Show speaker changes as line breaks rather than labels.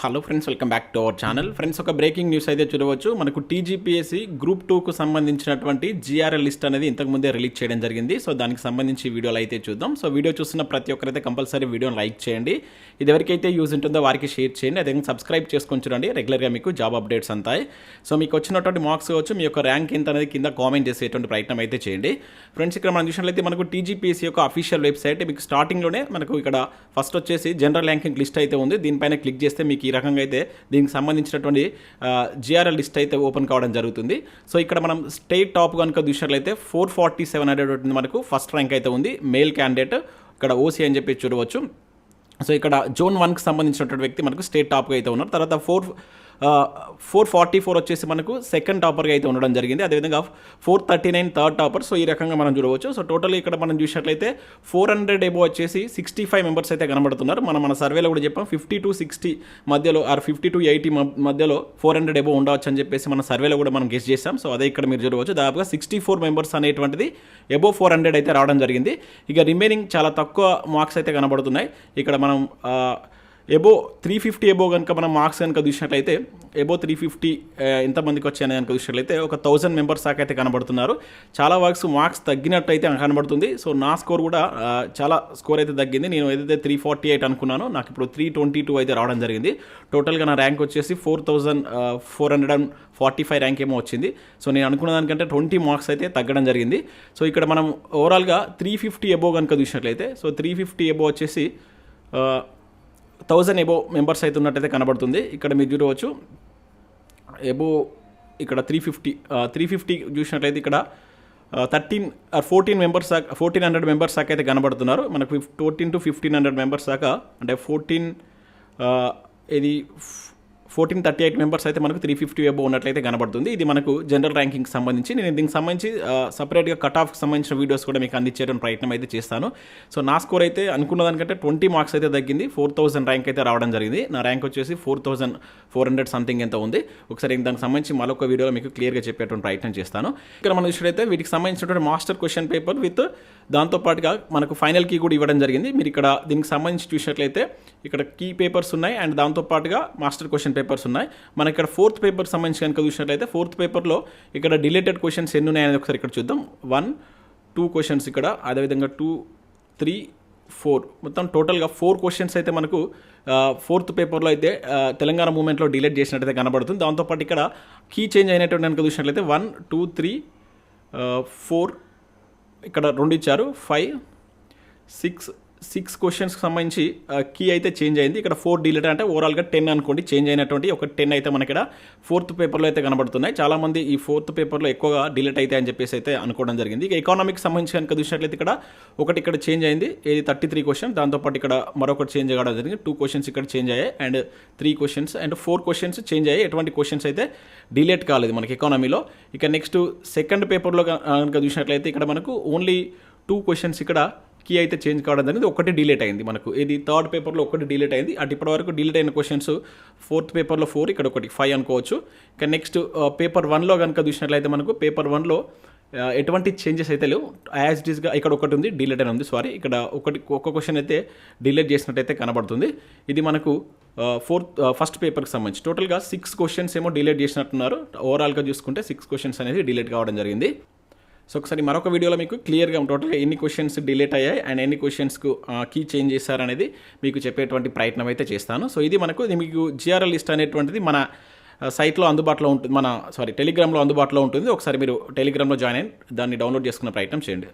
Hello friends welcome back to our channel friends ఒక breaking news అయితే చూడవచ్చు. మనకు టీజీపీఎస్సీ గ్రూప్ టూకు సంబంధించినటువంటి జీఆర్ఎల్ లిస్ట్ అనేది ఇంతకు ముందే రిలీజ్ చేయడం జరిగింది. సో దానికి సంబంధించి వీడియోలు అయితే చూద్దాం. సో వీడియో చూస్తున్న ప్రతి ఒక్కరైతే కంపల్సరీ వీడియోని లైక్ చేయండి. ఇది ఎవరికైతే యూజ్ ఉంటుందో వారికి షేర్ చేయండి. అదే సబ్స్క్రైబ్ చేసుకొని చూడండి. రెగ్యులర్గా మీకు జాబ్ అప్డేట్స్ అంతాయి. సో మీకు వచ్చినటువంటి మార్క్స్ కావచ్చు మీ యొక్క ర్యాంక్ ఎంత అనేది కింద కామెంట్ చేసేటువంటి ప్రయత్నం అయితే చేయండి. ఫ్రెండ్స్ ఇక్కడ మనం చూసినట్లయితే మనకు టీజీపీఎస్సీ యొక్క అఫీషియల్ వెబ్సైట్ మీకు స్టార్టింగ్లోనే మనకు ఇక్కడ ఫస్ట్ వచ్చేసి జనరల్ ర్యాంకింగ్ లిస్ట్ అయితే ఉంది. దీనిపైన క్లిక్ చేస్తే మీకు ఈ రకంగా అయితే దీనికి సంబంధించినటువంటి జిఆర్ఎల్ లిస్ట్ అయితే ఓపెన్ కావడం జరుగుతుంది. సో ఇక్కడ మనం స్టేట్ టాప్ కనుక చూసినట్లయితే ఫోర్ ఫార్టీ సెవెన్ హండ్రెడ్ మనకు ఫస్ట్ ర్యాంక్ అయితే ఉంది. మేల్ క్యాండిడేట్ ఇక్కడ ఓసీ అని చెప్పి చూడవచ్చు. సో ఇక్కడ జోన్ వన్కి సంబంధించినటువంటి వ్యక్తి మనకు స్టేట్ టాప్గా అయితే ఉన్నారు. తర్వాత ఫోర్ ఫోర్ ఫార్టీ ఫోర్ వచ్చేసి మనకు సెకండ్ టాపర్గా అయితే ఉండడం జరిగింది. అదేవిధంగా four thirty nine third topper so ఈ రకంగా మనం చూడవచ్చు. సో టోటల్ ఇక్కడ మనం చూసినట్లయితే ఫోర్ హండ్రెడ్ ఎబో వచ్చేసి సిక్స్టీ ఫైవ్ మెంబర్స్ అయితే కనబడుతున్నారు. మనం మన సర్వేలో కూడా చెప్పాం. ఫిఫ్టీ టు సిక్స్టీ మధ్యలో ఆర్ ఫిఫ్టీ టు ఎయిటీ మధ్యలో ఫోర్ హండ్రెడ్ ఎబో ఉండవచ్చు అని చెప్పేసి మన సర్వేలో కూడా మనం గెస్ట్ చేసాం సో అదే ఇక్కడ మీరు చూడవచ్చు. దాదాపుగా సిక్స్టీ ఫోర్ మెంబర్స్ అనేటువంటిది ఎబో ఫోర్ హండ్రెడ్ అయితే రావడం జరిగింది. ఇక రిమైనింగ్ చాలా తక్కువ మార్క్స్ అయితే కనబడుతున్నాయి. ఇక్కడ మనం ఎబో త్రీ ఫిఫ్టీ ఎబో కనుక మనం మార్క్స్ కనుక చూసినట్లయితే ఎబో త్రీ ఫిఫ్టీ ఎంతమందికి వచ్చాయని కనుక చూసినట్లయితే ఒక థౌజండ్ మెంబర్స్ దాకా అయితే కనబడుతున్నారు. చాలా వర్క్స్ మార్క్స్ తగ్గినట్టు అయితే కనబడుతుంది. సో నా స్కోర్ కూడా చాలా స్కోర్ అయితే తగ్గింది. నేను ఏదైతే త్రీ ఫార్టీ ఎయిట్ అనుకున్నానో నాకు ఇప్పుడు త్రీ ట్వంటీ టూ అయితే రావడం జరిగింది. టోటల్గా నా ర్యాంక్ వచ్చేసి four thousand four hundred and forty five rank ఏమో వచ్చింది. సో నేను అనుకున్న దానికంటే ట్వంటీ మార్క్స్ అయితే తగ్గడం జరిగింది. సో ఇక్కడ మనం ఓవరాల్గా త్రీ ఫిఫ్టీ ఎబో కనుక చూసినట్లయితే సో త్రీ ఫిఫ్టీ ఎబో వచ్చేసి థౌజండ్ ఎబో మెంబర్స్ అయితే ఉన్నట్టయితే కనబడుతుంది. ఇక్కడ మీరు చూడవచ్చు. ఎబో ఇక్కడ త్రీ ఫిఫ్టీ త్రీ ఫిఫ్టీ చూసినట్లయితే ఇక్కడ థర్టీన్ ఫోర్టీన్ మెంబర్స్ దాకా ఫోర్టీన్ హండ్రెడ్ మెంబర్స్ దాకా అయితే కనబడుతున్నారు. మనకు fif fourteen to fifteen hundred members దాకా అంటే ఫోర్టీన్ ఇది ఫోర్టీన్ థర్టీ ఎయిట్ మెంబర్స్ అయితే మనకు త్రీ ఫిఫ్టీ ఎబో ఉన్నట్లయితే కనబడుతుంది. ఇది మనకు జనరల్ ర్యాంకింగ్ సంబంధించి. నేను దీనికి సంబంధించి సపరేట్గా కట్ ఆఫ్కి సంబంధించిన వీడియోస్ కూడా మీకు అందించేయడం ప్రయత్నం అయితే చేస్తాను. సో నా స్కోర్ అయితే అనుకున్న దానికంటే ట్వంటీ మార్క్స్ అయితే తగ్గింది. ఫోర్ థౌసండ్ ర్యాంక్ అయితే రావడం జరిగింది. నా ర్యాంక్ వచ్చేసి four thousand four hundred something ఎంత ఉంది. ఒకసారి దానికి సంబంధించి మరొక వీడియోలో మీకు క్లియర్గా చెప్పేటువంటి ప్రయత్నం చేస్తాను. ఇక్కడ మనం చూసినట్లయితే వీటికి సంబంధించినటువంటి మాస్టర్ క్వశ్చన్ పేపర్ విత్ దాంతోపాటుగా మనకు ఫైనల్ కీ కూడా ఇవ్వడం జరిగింది. మీరు ఇక్కడ దీనికి సంబంధించి చూసినట్లయితే ఇక్కడ కీ పేపర్స్ ఉన్నాయి అండ్ దాంతోపాటుగా మాస్టర్ క్వశ్చన్ పేపర్స్ ఉన్నాయి. మనకి ఇక్కడ ఫోర్త్ పేపర్ సంబంధించి కనుక చూసినట్లయితే ఫోర్త్ పేపర్లో ఇక్కడ డిలేటెడ్ క్వశ్చన్స్ ఎన్ని ఉన్నాయని ఒకసారి ఇక్కడ చూద్దాం. వన్ టూ క్వశ్చన్స్ ఇక్కడ అదేవిధంగా టూ త్రీ ఫోర్. మొత్తం టోటల్గా ఫోర్ క్వశ్చన్స్ అయితే మనకు ఫోర్త్ పేపర్లో అయితే తెలంగాణ మూమెంట్లో డిలీట్ చేసినట్టయితే కనబడుతుంది. దాంతోపాటు ఇక్కడ కీ చేంజ్ అయినటువంటి కనుక చూసినట్లయితే వన్ టూ త్రీ ఫోర్ ఇక్కడ రెండు ఇచ్చారు. ఫైవ్ సిక్స్ సిక్స్ క్వశ్చన్స్కి సంబంధించి కీ అయితే చేంజ్ అయింది. ఇక్కడ ఫోర్ డిలీట్ అంటే ఓవరాల్గా టెన్ అనుకోండి. చేంజ్ అయినటువంటి ఒక టెన్ అయితే మనకి ఇక్కడ ఫోర్త్ పేపర్లో అయితే కనబడుతున్నాయి. చాలామంది ఈ ఫోర్త్ పేపర్లో ఎక్కువగా డిలీట్ అయితే అని చెప్పేసి అయితే అనుకోవడం జరిగింది. ఇక ఎకానామిక్ సంబంధించి కనుక చూసినట్లయితే ఇక్కడ ఒకటి ఇక్కడ చేంజ్ అయింది. ఇది థర్టీ త్రీ క్వశ్చన్ దాంతోపాటు ఇక్కడ మరొకటి చేంజ్ కావడం జరిగింది. టూ క్వశ్చన్స్ ఇక్కడ చేంజ్ అయ్యాయి. And three questions and four questions change అయ్యాయి. ఎటువంటి క్వశ్చన్స్ అయితే డిలీట్ కాలేదు మనకి ఎకానమీలో ఇక నెక్స్ట్ సెకండ్ పేపర్లో కనుక చూసినట్లయితే ఇక్కడ మనకు ఓన్లీ టూ క్వశ్చన్స్ ఇక్కడ కీ అయితే చేంజ్ కావడం అనేది ఒకటి డిలేట్ అయింది మనకు. ఇది థర్డ్ పేపర్లో ఒకటి డిలేట్ అయింది. అటు ఇప్పటి వరకు డిలేట్ అయిన క్వశ్చన్స్ ఫోర్త్ పేపర్లో ఫోర్ ఇక్కడ ఒకటి ఫైవ్ అనుకోవచ్చు. ఇంకా నెక్స్ట్ పేపర్ వన్లో కనుక చూసినట్లయితే మనకు పేపర్ వన్లో ఎటువంటి చేంజెస్ అయితే లేవు. యాజ్ డిస్గా ఇక్కడ ఒకటి ఉంది డిలేట్ అని ఉంది సారీ ఇక్కడ ఒకటి ఒక్క క్వశ్చన్ అయితే డిలేట్ చేసినట్టయితే కనబడుతుంది. ఇది మనకు ఫోర్త్ ఫస్ట్ పేపర్కి సంబంధించి. టోటల్గా సిక్స్ క్వశ్చన్స్ ఏమో డిలేట్ చేసినట్టున్నారు. ఓవరాల్గా చూసుకుంటే సిక్స్ క్వశ్చన్స్ అనేది డిలేట్ కావడం జరిగింది. సో ఒకసారి మరొక వీడియోలో మీకు క్లియర్గా టోటల్గా ఎన్ని క్వశ్చన్స్ డిలేట్ అయ్యాయి అండ్ ఎన్ని క్వశ్చన్స్కు కీ చేంజ్ చేశారనేది మీకు చెప్పేటువంటి ప్రయత్నం అయితే చేస్తాను. సో ఇది మనకు ఇది మీకు జిఆర్ఎల్ లిస్ట్ అనేటువంటిది మన సైట్లో అందుబాటులో ఉంటుంది మన సారీ టెలిగ్రామ్లో అందుబాటులో ఉంటుంది. ఒకసారి మీరు టెలిగ్రామ్లో జాయిన్ అయ్యి దాన్ని డౌన్లోడ్ చేసుకునే ప్రయత్నం చేయండి.